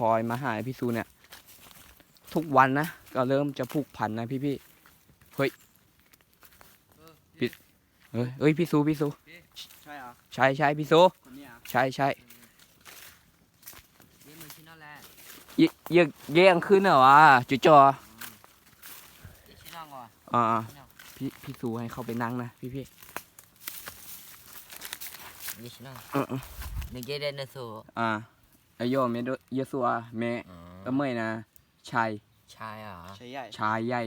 คอยมาหาพี่ซูเนี่ย ทุกวันนะ ก็เริ่มจะผูกพันนะพี่พี่ๆเฮ้ยปิดเฮ้ยเฮ้ยพี่ซูพี่ซูใช่เหรอใช่ใช่พี่ซูคนนี้เหรอะใช่ใช่นี่มึงชิโน่แหละเยเยเยี่ยงขึ้นเหรอวะจุจอนี่ชิโน่ก่อนอ่าพี่พี่ซูให้เขาไปนั่งนะพี่พี่นี่ชิโน่เออเออนึกเยเดนนะสูอ่า อายอเมโดเยซัวเมเอเมยนะชัยใช่เหรอใช่ใหญ่ชายใหญ่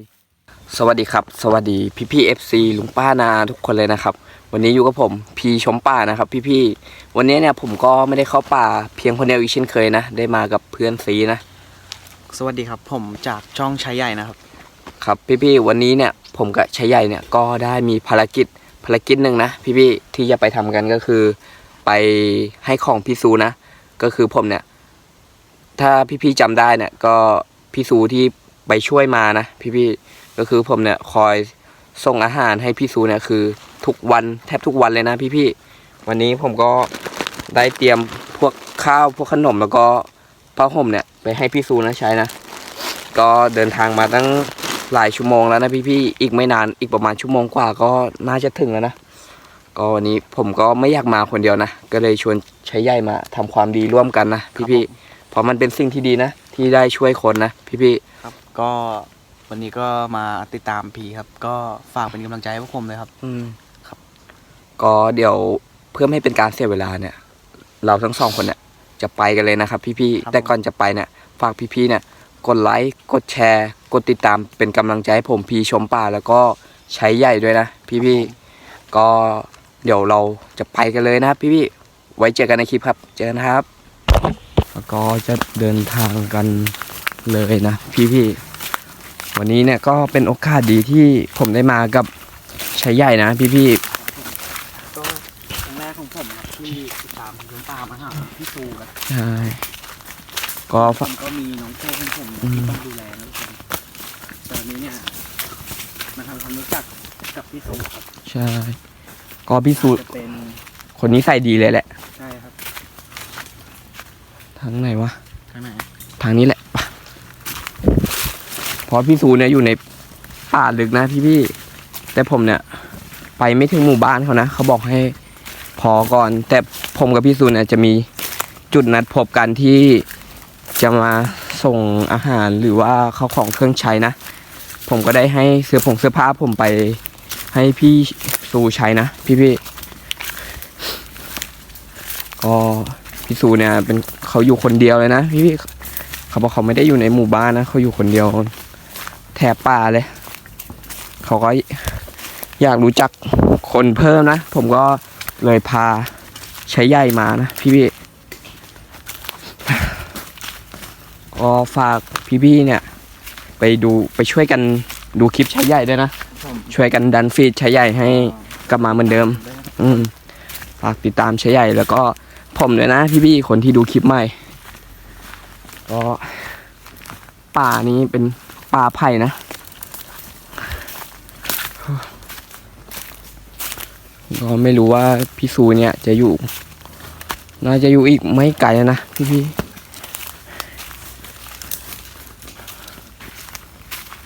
สวัสดีครับ สวัสดีพี่พี่เอฟซีลุงป้านาทุกคนเลยนะครับ วันนี้อยู่กับผมพีชมป่านะครับ พี่พี่ๆวันนี้เนี่ยผมก็ไม่ได้เข้าป่าเพียงคนเดียวอีกเช่นเคยนะ ได้มากับเพื่อนซีนะ สวัสดีครับ ผมจากช่องชายใหญ่นะครับ ครับพี่พี่ๆวันนี้เนี่ยผมกับชายใหญ่เนี่ยก็ได้มีภารกิจภารกิจหนึ่งนะพี่พี่ๆที่จะไปทำกันก็คือ ไปให้ของพี่ซูนะ ก็คือผมเนี่ย ถ้าพี่ๆจำได้เนี่ย ก็พี่ซูที่ไปช่วยมานะ พี่ๆก็คือผมเนี่ยคอยส่งอาหารให้พี่ซูเนี่ยคือ ทุกวันแทบทุกวันเลยนะพี่ๆวันนี้ผมก็ได้เตรียมพวกข้าวพวกขนมแล้วก็ผ้าห่มเนี่ยไปให้พี่ซูนะใช้นะ ก็เดินทางมาตั้งหลายชั่วโมงแล้วนะพี่ๆอีกไม่นานอีกประมาณชั่วโมงกว่าก็น่าจะถึงแล้วนะก็วันนี้ผมก็ไม่อยากมาคนเดียวนะ ก็เลยชวนใช้ใหญ่มาทำความดีร่วมกันนะพี่ๆ เพราะมันเป็นสิ่งที่ดีนะ ที่ได้ช่วยคนนะ พี่ครับก็วันนี้ก็มาติดตามพีครับ ก็ฝากเป็นกำลังใจให้พวกผมเลยครับ ๆอืมครับ ก็เดี๋ยวเพื่อไม่ให้เป็นการเสียเวลาเนี่ย เราทั้งสองคนเนี่ยจะไปกันเลยนะครับ พี่ๆแต่ก่อนจะไปเนี่ยฝากพี่ๆเนี่ย กดไลค์กดแชร์ กดติดตามเป็นกำลังใจให้ผมพีชมป่าแล้วก็ใช้ใหญ่ด้วยนะ พี่ๆก็เดี๋ยวเราจะไปกันเลยนะครับ พี่ๆไว้เจอกันในคลิปครับ เจอกันนะครับ แล้วก็จะเดินทางกันเลยนะพี่ๆ วันนี้เนี่ยก็เป็นโอกาสดีที่ผมได้มากับใช้ใหญ่นะพี่ก็ครั้งแรกของผมครับที่ติดตามคุณป้ามาหาพี่ซูครับๆใช่ก็ผฝากมก็มีน้องโจ้ของผมอืมที่ต้องดูแลนะทุกคนแต่วันนี้เนี่ยมาทำความรู้จักกับพี่ซูครับใช่ ก็พี่สูจะเป็นคนนี้ใส่ดีเลยแหละ ใช่ครับ ทางไหนวะข้างไหน ทางนี้แหละไปเพราะพี่สูเนี่ยอยู่ในป่าลึกนะพี่พี่ๆแต่ผมเนี่ย ไปไม่ถึงหมู่บ้านเขานะ เขาบอกให้พอก่อน แต่ผมกับพี่สูเนี่ยจะมีจุดนัดพบกันที่จะมาส่งอาหารหรือว่าเข้าของเครื่องใช้นะ ผมก็ได้ให้เสื้อผงเสื้อผ้าผมไปให้พี่สูใช้นะ พี่พี่ๆก็ พี่สูเนี่ยเป็นเขาอยู่คนเดียวเลยนะพี่พี่เขาบอกเขาไม่ได้อยู่ในหมู่บ้านนะเขาอยู่คนเดียว แถบป่าเลย เขาก็อยากรู้จักคนเพิ่มนะ ผมก็เลยพาใช้ใหญ่มานะพี่พี่ก็ฝากพี่พี่เนี่ย ไปดูไปช่วยกันดูคลิปใช้ใหญ่ด้วยนะ ช่วยกันดันฟีดใช้ใหญ่ให้กลับมาเหมือนเดิม อืมฝากติดตามใช้ใหญ่แล้วก็ ผมด้วยนะพี่พี่ๆคนที่ดูคลิปใหม่ ก็ป่านี้เป็นป่าไผ่นะก็ไม่รู้ว่าพี่ซูเนี่ยจะอยู่ น่าจะอยู่อีกไม่ไกลนะพี่พี่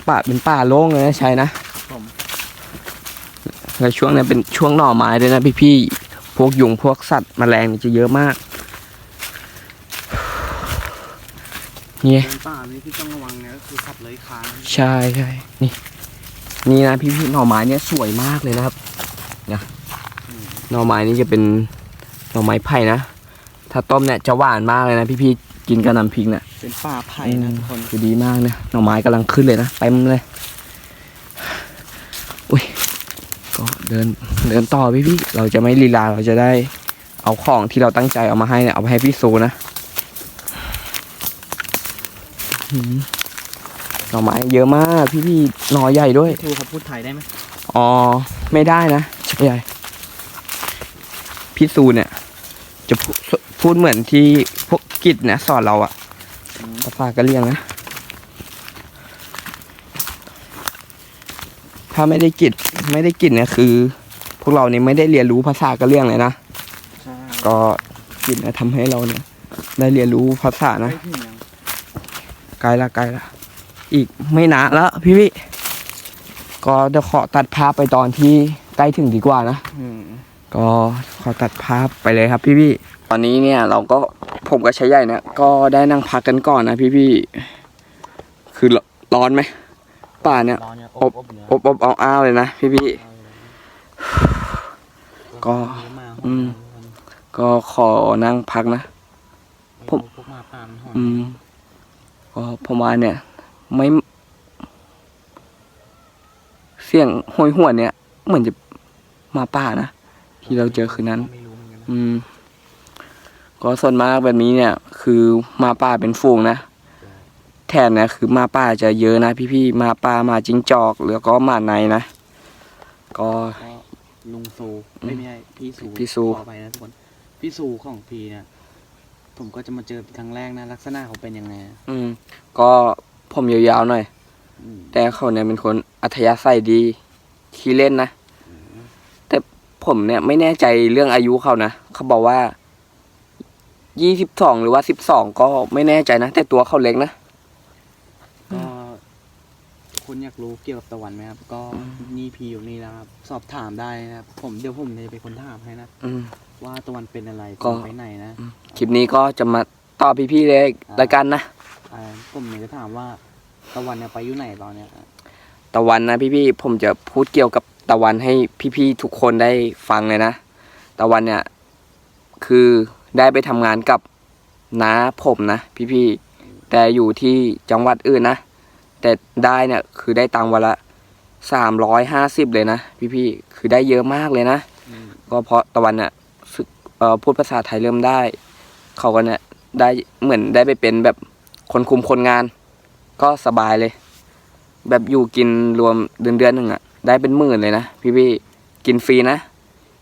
ป่าเป็นป่าโล่งเลยนะใช่นะผมแล้วช่วงนั้นเป็นช่วงหน่อไม้ด้วยนะพี่พี่ๆ พวกยุงพวกสัตว์แมลงนี่จะเยอะมาก เนี่ยเป็นป่านี้ที่ต้องระวังเนี่ยก็คือขับเลยคานใช่ใช่นี่ นี่นะพี่พี่ๆหน่อไม้เนี่ยสวยมากเลยนะครับนะหน่อไม้นี่จะเป็นหน่อไม้ไผ่นะถ้าต้มเนี่ยจะหวานมากเลยนะพี่พี่ๆกินกับน้ำพริกเนี่ยเป็นป่าไผ่นะทุกคนคือดีมากนะหน่อไม้กำลังขึ้นเลยนะเต็มเลยอุ้ยก็ เดินเดินต่อพี่พี่ๆเราจะไม่ลีลาเราจะได้เอาของที่เราตั้งใจเอามาให้เนี่ยเอาไปให้พี่ซูนะหืมหน่อไม้เยอะมากพี่พี่ๆหน่อใหญ่ด้วยพี่ทูเขาพูดไทยได้ไหมอ๋อไม่ได้นะใช่ใหญ่พี่ซูเนี่ย จะพูพูดเหมือนที่พวกกิจเนี่ยสอนเราอะภาษากะเรียงนะ ถ้าไม่ได้กิจไม่ได้กิจเนี่ยคือ พวกเราเนี่ยไม่ได้เรียนรู้ภาษากะเรียงเลยนะใช่ก็กิจเนี่ยทำให้เราเนี่ย ได้เรียนรู้ภาษานะได้ถึงยังใกล้ละใกล้ละอีกไม่นานแล้วพี่พี่ก็เดี๋ยวขอตัดภาพไปตอนที่ใกล้ถึงดีกว่านะอืมก็ขอตัดภาพไปเลยครับ พี่พี่ตอนนี้เนี่ยเราก็ผมกับชายใหญ่เนี่ยก็ได้นั่งพักกันก่อนนะพี่พี่คือร้อนไหม ป่าเนี่ยร้อนเนี่ยอบอบเนี่ยอบอบเอาอ้าวเลยนะพี่พี่ก็เยอะากอืม ก็ขอนั่งพักนะ ผมพวกหมาป่ามันหอนอืมก็ผมว่าเนี่ย ไม่ เสียงห้อยหวนเนี่ย เหมือนจะมาป่านะ ที่เราเจอคืนนั้นไม่รู้เหมือนกันนะอืม ก็ส่วนมากแบบนี้เนี่ย คือหมาป่าเป็นฝูงนะ แทนนะคือหมาป่าจะเยอะนะพี่ๆหมาป่าหมาจิงจอกแล้วก็หมาในนะ ก็ ก็ลุงซูไม่ไม่ใช่พี่ซูพี่ซู ขอไปนะทุกคนพี่ซูของพีเนี่ยผมก็จะมาเจอครั้งแรกนะ ลักษณะเขาเป็นยังไงอะอืม ก็ผมยาวๆหน่อย อืมแต่เขาเนี่ยเป็นคนอัธยาศัยดีขี้เล่นนะ แต่ผมเนี่ยไม่แน่ใจเรื่องอายุเขานะ เขาบอกว่า ยี่สิบสองหรือว่าสิบสองก็ไม่แน่ใจนะ แต่ตัวเขาเล็กนะก็ คุณอยากรู้เกี่ยวกับตะวันไหมครับ ก็นี่พีอยู่นี่แล้วครับ สอบถามได้นะครับ ผมเดี๋ยวผมจะเป็นคนถามให้นะ อืม ว่าตะวันเป็นอะไรก็ไปไหนนะคลิปนี้ก็จะมาตอบพี่ๆเลยละกันนะ อ่าผมอยากจะถามว่าตะวันเนี่ยไปอยู่ไหนตอนเนี้ยตะวันนะพี่ๆผมจะพูดเกี่ยวกับตะวันให้พี่ๆทุกคนได้ฟังเลยนะ ตะวันเนี่ย คือได้ไปทำงานกับน้าผมนะพี่ๆแต่อยู่ที่จังหวัดอื่นนะ แต่ได้เนี่ยคือได้ตังค์วันละสามร้อยห้าสิบเลยนะพี่ๆคือได้เยอะมากเลยนะอืมก็เพราะตะวันเนี่ยฝึกเอ่อพูดภาษาไทยเริ่มได้ เขาก็เนี่ยได้เหมือนได้ไปเป็นแบบคนคุมคนงาน ก็สบายเลย แบบอยู่กินรวมเดือนเดือนหนึ่งอะได้เป็นหมื่นเลยนะพี่พี่ๆกินฟรีนะ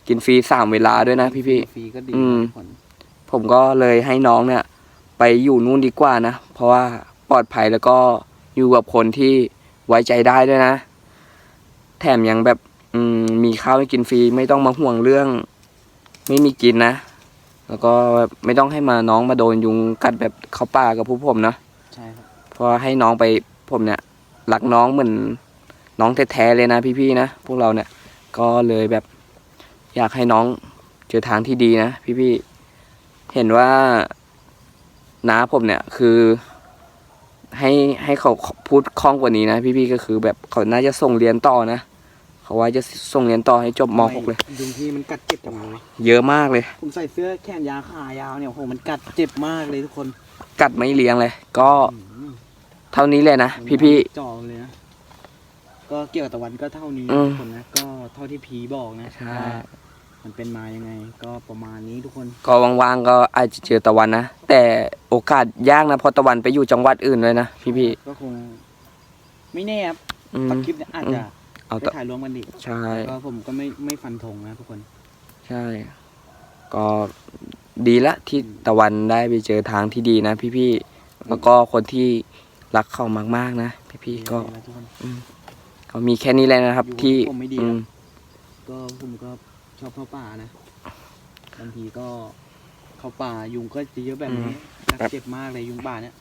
กินฟรีสามเวลาด้วยนะพี่พี่ๆฟรีก็ดีอืมนะทุกคนผมก็เลยให้น้องเนี่ย ไปอยู่นู่นดีกว่านะ เพราะว่าปลอดภัยแล้วก็ อยู่กับคนที่ไว้ใจได้ด้วยนะ แถมยังแบบอืมมีข้าวให้กินฟรีไม่ต้องมาห่วงเรื่อง ไม่มีกินนะ แล้วก็แบบไม่ต้องให้มาน้องมาโดนยุงกัดแบบเขาป่ากับผู้ผมนะใช่ครับเพราะให้น้องไปผมเนี่ยรักน้องเหมือนน้องแท้ๆเลยนะพี่ๆนะพวกเราเนี่ย ก็เลยแบบอยากให้น้องเจอทางที่ดีนะพี่ๆเห็นว่าน้าผมเนี่ยคือ ให้ให้เขาพูดคล่องกว่านี้นะ พี่ๆก็คือแบบเขาน่าจะส่งเรียนต่อนะเขาว่าจะส่งเรียนต่อให้จบม .6 เลยยุงที่มันกัดเจ็บจังเลยเยอะมากเลย ผมใส่เสื้อแขนยาวขายาวเนี่ยโอ้โหมันกัดเจ็บมากเลยทุกคน กัดไม่เลี้ยงเลย ก็อืมเท่านี้เลยนะพี่จ่อเลยนะก็เกี่ยวกับตะวันก็เท่านี้อืนะมทุกคนนะก็เท่าที่พีบอกนะใช่ว่ามันเป็นมายังไง ก็ประมาณนี้ทุกคนๆก็ว่างๆก็อาจจะเจอตะวันนะแต่ โอกาสยากนะเพราะตะวันไปอยู่จังหวัดอื่นเลยนะพี่ๆก็คง ไม่แน่ครับอืม ตัดคลิปเนี่ยอาจจะเอาไปตะถ่ายรวมกันอีกใช่ก็ผมก็ไม่ไม่ฟันธงนะทุกคน ใช่ ก็ดีละที่ตะวันได้ไปเจอทางที่ดีนะพี่ๆแล้วก็คนที่รักเขามากๆนะพี่ๆก็ดีนะทุกคน ก็มีแค่นี้แหละนะครับ อยู่ที่กับผมไม่ดีอืมก็ผมก็ชอบเข้าป่านะบางทีก็ เข้าป่ายุงก็จะเยอะแบบนี้กัดเจ็บมากเลยยุงป่าเนี่ย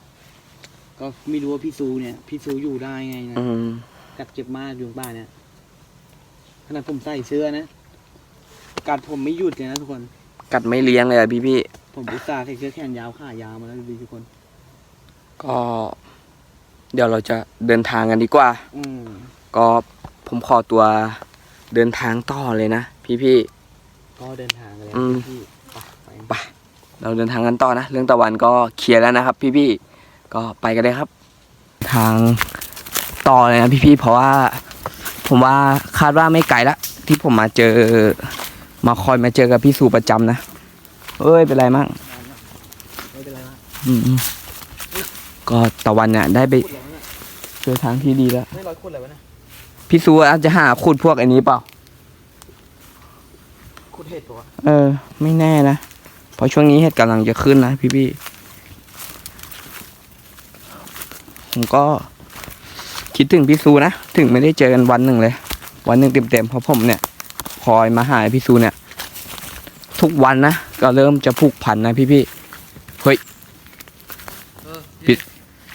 ก็ไม่รู้ว่าพี่ซูเนี่ย พี่ซูอยู่ได้ไงนะ อืม กัดเจ็บมากยุงป่าเนี่ยขนาดผมใส่เสื้อนะ กัดผมไม่หยุดเลยนะทุกคน กัดไม่เลี้ยงเลยอะพี่ผมอุตส่าห์ใส่เสื้อแขนยาวขายาวมาแล้วดูดิทุกคน ๆก็ เดี๋ยวเราจะเดินทางกันดีกว่า อืมก็ผมขอตัวเดินทางต่อเลยนะพี่ๆก็เดินทางกันแล้วอืม พี่ไปไปไป เราเดินทางกันต่อนะ เรื่องตะวันก็เคลียร์แล้วนะครับ พี่ๆก็ไปกันเลยครับ ทางต่อเลยนะพี่ๆเพราะว่า ผมว่าคาดว่าไม่ไกลละที่ผมมาเจอ มาคอยมาเจอกับพี่สูประจำนะเอ้ยเป็นไรมั่งไม่เป็นไรมากอืมๆก็ตะวันเนี่ยได้ไปขุดแล้วนะเจอทางที่ดีแล้ว ไม่ร้อยขุดเลยวะนะพี่พี่สูอาจจะหาขุดพวกอันนี้เปล่า ขุดเห็ดตัวเออ ไม่แน่นะ เพราะช่วงนี้เห็ดกำลังจะขึ้นนะพี่พี่ๆผมก็คิดถึงพี่ซูนะ ถึงไม่ได้เจอกันวันหนึ่งเลย วันหนึ่งเต็มๆเพราะผมเนี่ย คอยมาหาพี่ซูเนี่ย ทุกวันนะ ก็เริ่มจะผูกพันนะพี่พี่เออปิด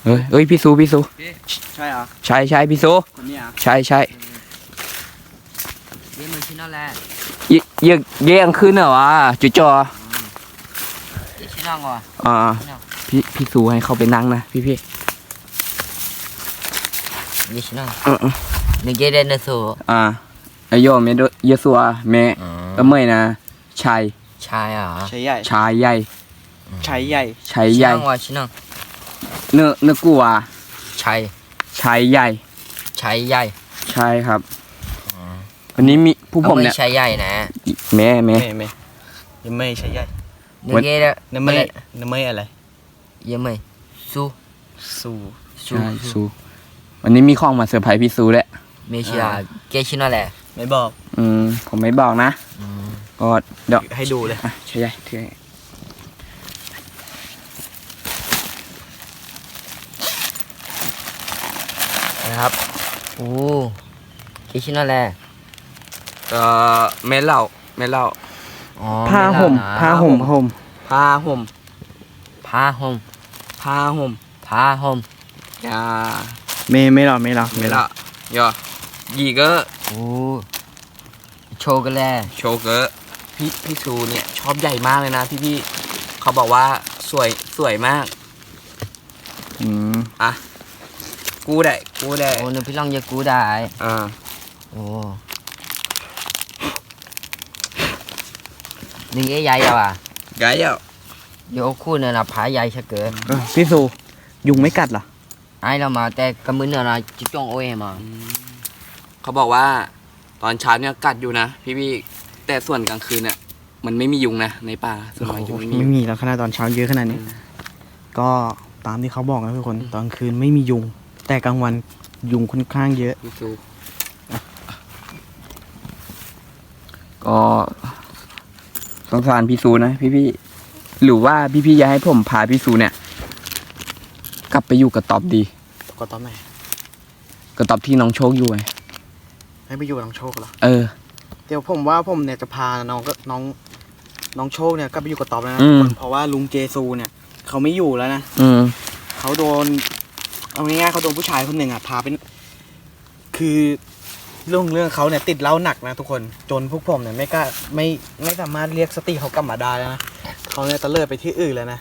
เอ้ยเอ้ยพี่ซูพี่ซูใช่เหรอใช่ใช่พี่ซูคนนี้เหรอะใช่ใช่เดี๋ยวมึงชิโน่แหละเยเยเยี่ยงขึ้นเหรอวะจุจอ เดี๋ยวชิโน่ก่อนอ่าพี่พี่ซูให้เขาไปนั่งนะพี่พี่เดี๋ยวชิโน่เออเออนึกเกเดนสูอ่าไอโยเมโดเยซัวเมเอเมยนะชายใช่เหรอใช้ใหญ่ชายใหญ่ใช้ใหญ่ชายใหญ่ชิโน่ก่อนชิโน่เนื้อเนื้อกัวใช่ชายใหญ่ใช่ใหญ่ใช่ครับวันนี้มีผู้ผมเนี่ยใช่ใหญ่นะแม่แม่ไม่ไม่ยังไม่ใช้ใหญ่ นึกเกเดน้ำไม่น้ำไม่อะไรยังไม่สู้สู้สู้ใช่ซูวันนี้มีของมาเซอร์ไพรส์พี่ซูแหละไม่ใช่อะเกชิโน่แหละไม่บอก อืมผมไม่บอกนะก็เดี๋ยวให้ดูเลยอะใช่ใหญ่ถือให้นะครับโอ้เกชิโน่แหละเอ่อเมเหล่าเมเหล่า อ๋อผ้าห่มไผ้าห่มผ้าห่มผ้าห่มผ้าห่มผ้าห่มผ้าห่มยาไม่ไม่หรอกไม่หรอกเมเหล่าย่อยีเกอร์โอ้โชว์กันแหละโชเกอร์พี่พี่ซูเนี่ยชอบใหญ่มากเลยนะพี่พี่เขาบอกว่าสวยสวยมากอืมกูได้กูได้โอ้นึกพี่ลองจะกูได้อ่าโอ้ นึกเอ้ใหญ่แล้วอะไกด์อะเดี๋ยวคู่เนี่ยนะผาใหญ่ชะเกินเออพี่สูยุงไม่กัดเหรอไอ้เรามาแต่กำมือเนี่ยนะจิจ้องโอ้ยมาเขาบอกว่า ตอนเช้าเนี่ยกัดอยู่นะพี่พี่แต่ส่วนกลางคืนเนี่ยมันไม่มียุงนะในป่าส่วนมากจะไม่มีไม่ยุงมีแล้วขนาดตอนเช้าเยอะขนาดนี้ ก็ตามที่เขาบอกนะทุกคนตอนคืนไม่มียุง แต่กลางวันยุงค่อนข้างเยอะพี่ซูก็ สงสารพี่ซูนะพี่พี่หรือว่าพี่พี่อยากให้ผมพาพี่ซูเนี่ย กลับไปอยู่กับตอบดีก็ตอนไหนกับตอบที่น้องโชคอยู่ไงให้ไปอยู่กับน้องโชคเหรอเออ เดี๋ยวผมว่าผมเนี่ยจะพาน้องก็น้องน้องโชคเนี่ยก็ไปอยู่กับตอบแล้วนะอืมทุกคนเพราะว่าลุงเจซูเนี่ย เขาไม่อยู่แล้วนะอืม เขาโดนเอาง่ายๆเขาโดนผู้ชายคนหนึ่งอะพาเป็นคือ เรื่องเรื่องเขาเนี่ยติดเหล้าหนักนะทุกคนจนพวกผมเนี่ยไม่กล้าไม่ไม่สามารถเรียกสติเขากลับมาได้แล้วนะเขาเนี่ยตะเลิดไปที่อื่นแล้วนะ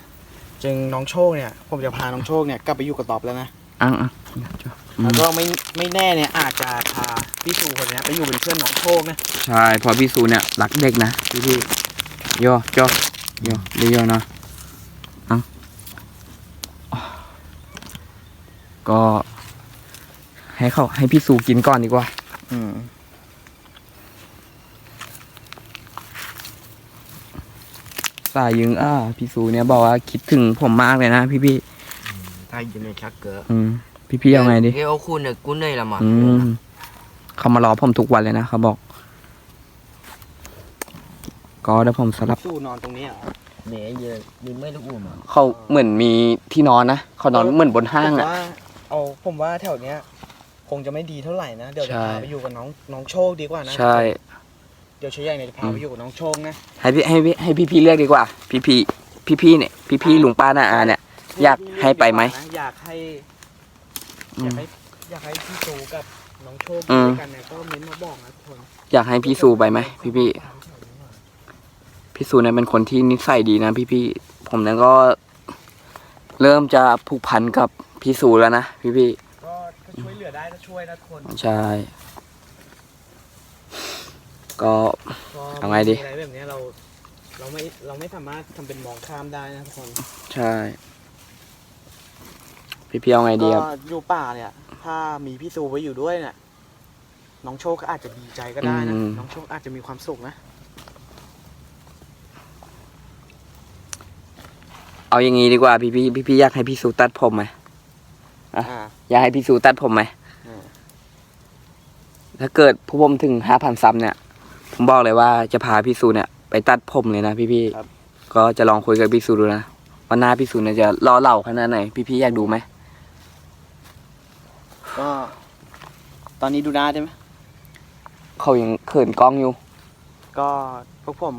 จึงน้องโชคเนี่ย ผมจะพาน้องโชคเนี่ยกลับไปอยู่กับตอบแล้วนะอะอะอืแล้วมก็ไม่ไม่แน่เนี่ยอาจจะพาพี่ชูคนเนี้ยไปอยู่เป็นเพื่อนน้องโชคนะใช่เพอพี่ซูเนี่ยรักเด็กนะพี่พี่โยโยโยเรียกโยนะเอะก็ให้เขาให้พี่ซูกินก่อนดีกว่า อืมสายยึงอ่าพี่ซูเนี่ยบอกว่าคิดถึงผมมากเลยนะพี่พี่ถ้าอยู่ในชักเกินอืม พี่พี่เอาไงดิเอ้คู่เนี่ยกูเหนื่อยละมาอืมเขามารอผมทุกวันเลยนะเขาบอก ก็เดี๋ยวผมสลับ สู้นอนตรงนี้เหรอ เหนื่อยเยอะดึงไม่ลูกอุ่มอะเขาเหมือนมีที่นอนนะเขานอนเหมือนบนห้างผมอะ ว่าเอาผมว่าแถวเนี้ย คงจะไม่ดีเท่าไหร่นะ เดี๋ยวจะใช่พาไปอยู่กับน้องน้องโชคดีกว่านะใช่ เดี๋ยวเชยใหญ่เนี่ยจะพาไปอยู่กับน้องโชคนะให้พี่ให้พี่ให้พี่พี่เรียกดีกว่า พี่พี่พี่พี่เนี่ยพี่พี่ลุงป้าน้าอาเนี่ย อยากให้ไปไหม อยากให้อือยากมให้อยากให้พี่ซูกับน้องโชคอืมด้วยกันเนี่ยก็เม้นต์มาบอกนะทุกคนอยากให้พี่ซูไปไหมพี่พี่พี่ซูเนี่ยเป็นคนที่นิสัยดีนะพี่พี่ผมเนี่ยก็ เริ่มจะผูกพันกับพี่ซูแล้วนะพี่พี่ก็ถ้าช่วยเห ลือได้ก็ช่วยนะทุกคนใช่ ก็ก็เอาไงดีม่มีอะไรแบบเนี้ยเรา เราไม่เราไม่สามารถทำเป็นมองข้ามได้นะทุกคนใช่ พี่พี่เอาไงดีครับ ก็อยู่ป่าเนี่ย ถ้ามีพี่ซูไว้อยู่ด้วยเนี่ยน้องโชคก็อาจจะดีใจก็ได้นะอืม น้องโชคอาจจะมีความสุขนะเอาอย่างงี้ดีกว่าพี่พี่พี่พี่อยากให้พี่ซูตัดผมไหม อะ อ่าอยากให้พี่ซูตัดผมไหมอืม ถ้าเกิดผู้ผมถึงห้าพันซับเนี่ย ผมบอกเลยว่าจะพาพี่ซูเนี่ยไปตัดผมเลยนะพี่พี่ครับก็จะลองคุยกับพี่ซูดูนะว่าหน้าพี่ซูเนี่ยจะล่อเหล่าขนาดไหนพี่พี่อยากดูไหมก็ตอนนี้ดูหน้าได้ไหมเขายังเขินกล้องอยู่ ก็พวกผม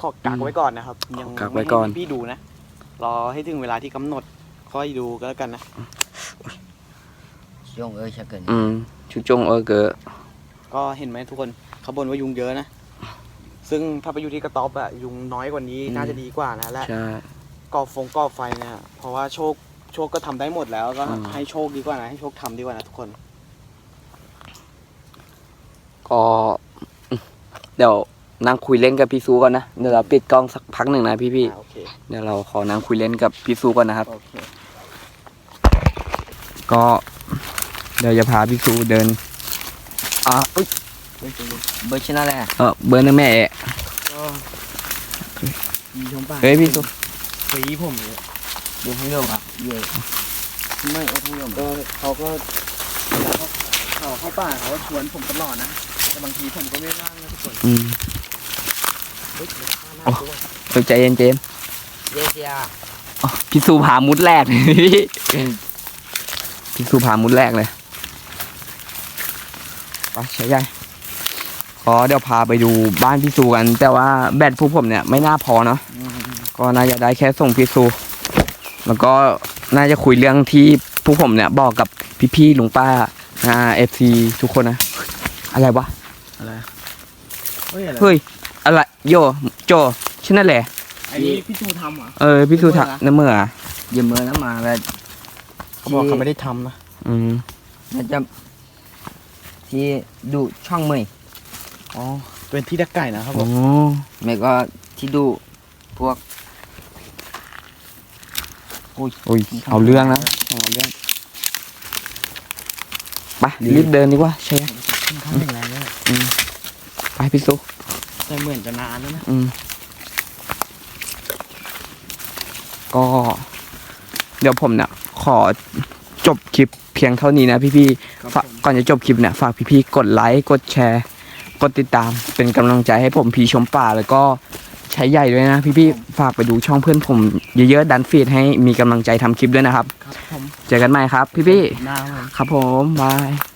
ขอกักไว้ก่อนนะครับ ยังขอกักไว้ก่อน ม่ให้พี่ดูนะ รอให้ถึงเวลาที่กำหนดค่อยดูก็แล้วกันนะยงเอ้ยชะเกินอืมชุจงเออเกอ ก็เห็นไหมทุกคนเขาบ่นว่ายุงเยอะนะ ซึ่งถ้าไปอยู่ที่กระต๊อบอะยุงน้อยกว่านี้น่าจะดีกว่านะและใช่ ก่อฟงก่อไฟเนี่ย เพราะว่าโชคโชคก็ทำได้หมดแล้วก็อืม ให้โชคดีกว่านะให้โชคทำดีกว่านะทุกคน ก็อืมเดี๋ยวนั่งคุยเล่นกับพี่ซูก่อนนะเดี๋ยวเราปิดกล้องสักพักหนึ่งนะพี่พี่ๆอ่าโอเคเดี๋ยวเราขอนั่งคุยเล่นกับพี่ซูก่อนนะครับ โอเค ก็เดี๋ยวจะพาพี่ซูเดิน อ่าอุ๊ยเบอร์ชนะแหละเออเบอร์นะแม่เอะก็มีชมป่าเฮ้ยพี่ซูปีผมเลยดูข้างโยกอะเย่ไม่เอาทั้งหมดก็เขาก็เวลาเขาเขาเข้าป่าเขาก็ชวนผมตลอดนะแต่บางทีผมก็ไม่ว่างนะทุกคนอืมเฮ้ยเดี๋ยวข้าหน้าโอ้ด้วยเออใจเย็นเจนเย่เสียอ๋อพี่ซูพามุดแรกพี่ซูพามุดแรกเลย ไปใช้ใหญ่ขอเดี๋ยวพาไปดูบ้านพี่ซูกัน แต่ว่าแบตพวกผมเนี่ยไม่น่าพอเนาะก็น่าจะได้แค่ส่งพี่ซู แล้วก็น่าจะคุยเรื่องที่ผู้ผมเนี่ยบอกกับพี่ๆลุงป้าอ่าเอฟซีทุกคนนะ อะไรวะอะไรเฮ้ยอะไรเฮ้ยอะไรโยโจชื่อนั่นแหละไอ้นี่พี่ชูทำเหรอเออพี่ซูทักน้ำเมื่อเยี่ยมเมื่อน้ำมาแล้วเขาบอกเขาไม่ได้ทำนะอืมน่าจะ ที่ดูช่องเมย์อ๋อ เป็นที่ดักไก่นะครับผโอ้มไม่ก็ที่ดูพวกโอ้ยเอาเรื่องนะเอาเรื่องไปรีบเดินดีกว่าใช่ไหมค่อนข้างแข็งแรงเลยไปพี่ซูแต่เหมือนจะนานแล้วนะอืมก็ เดี๋ยวผมเนี่ยขอจบคลิปเพียงเท่านี้นะพี่ๆ ครับฝากผม ก่อนจะจบคลิปเนี่ยฝากพี่ๆกดไลค์กดแชร์ กดติดตาม เป็นกำลังใจให้ผมพีชมป่าแล้วก็ใช้ใหญ่ด้วยนะ พี่ๆฝากไปดูช่องเพื่อนผมเยอะๆดันฟีดให้มีกำลังใจทำคลิปด้วยนะครับ ครับผมเจอกันใหม่ครับ พี่หน้าผม ๆ ครับผมบาย